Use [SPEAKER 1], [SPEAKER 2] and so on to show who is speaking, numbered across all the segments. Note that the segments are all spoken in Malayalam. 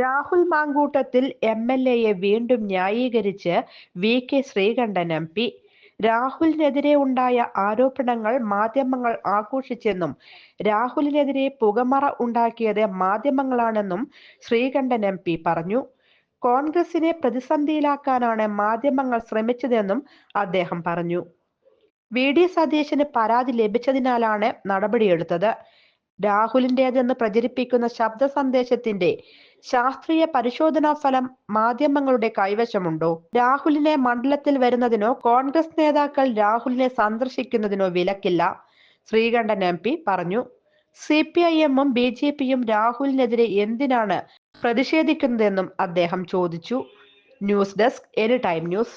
[SPEAKER 1] രാഹുൽ മാങ്കൂട്ടത്തിൽ എം എൽ എയെ വീണ്ടും ന്യായീകരിച്ച് V K Sreekandan M P. രാഹുലിനെതിരെ ഉണ്ടായ ആരോപണങ്ങൾ മാധ്യമങ്ങൾ ആഘോഷിച്ചെന്നും രാഹുലിനെതിരെ പുകമറ ഉണ്ടാക്കിയത് മാധ്യമങ്ങളാണെന്നും ശ്രീകണ്ഠൻ എം പി പറഞ്ഞു. കോൺഗ്രസിനെ പ്രതിസന്ധിയിലാക്കാനാണ് മാധ്യമങ്ങൾ ശ്രമിച്ചതെന്നും അദ്ദേഹം പറഞ്ഞു. വി. ഡി. സതീശന് പരാതി ലഭിച്ചതിനാലാണ് നടപടിയെടുത്തത്. രാഹുലിന്റേതെന്ന് പ്രചരിപ്പിക്കുന്ന ശബ്ദ സന്ദേശത്തിന്റെ ശാസ്ത്രീയ പരിശോധനാ ഫലം മാധ്യമങ്ങളുടെ കൈവശമുണ്ടോ? രാഹുലിനെ മണ്ഡലത്തിൽ വരുന്നതിനോ കോൺഗ്രസ് നേതാക്കൾ രാഹുലിനെ സന്ദർശിക്കുന്നതിനോ വിലക്കില്ല ശ്രീകണ്ഠൻ എം പി പറഞ്ഞു. സി പി ഐ എമ്മും ബി ജെ പിയും രാഹുലിനെതിരെ എന്തിനാണ് പ്രതിഷേധിക്കുന്നതെന്നും അദ്ദേഹം ചോദിച്ചു. News desk any time news.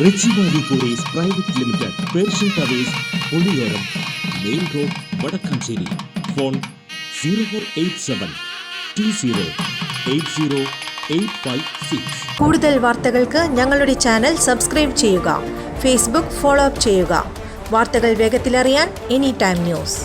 [SPEAKER 2] Richie valley Kuries private limited Persian towers Oliyoram main road Vadakkanchery. Phone zero four eight seven two zero eight zero eight five six.
[SPEAKER 3] കൂടുതൽ വാർത്തകൾക്ക് ഞങ്ങളുടെ ചാനൽ സബ്സ്ക്രൈബ് ചെയ്യുക ഫേസ്ബുക്ക് ഫോളോ അപ്പ് ചെയ്യുക. വാർത്തകൾ വേഗത്തിലറിയാൻ എനി ടൈം ന്യൂസ്.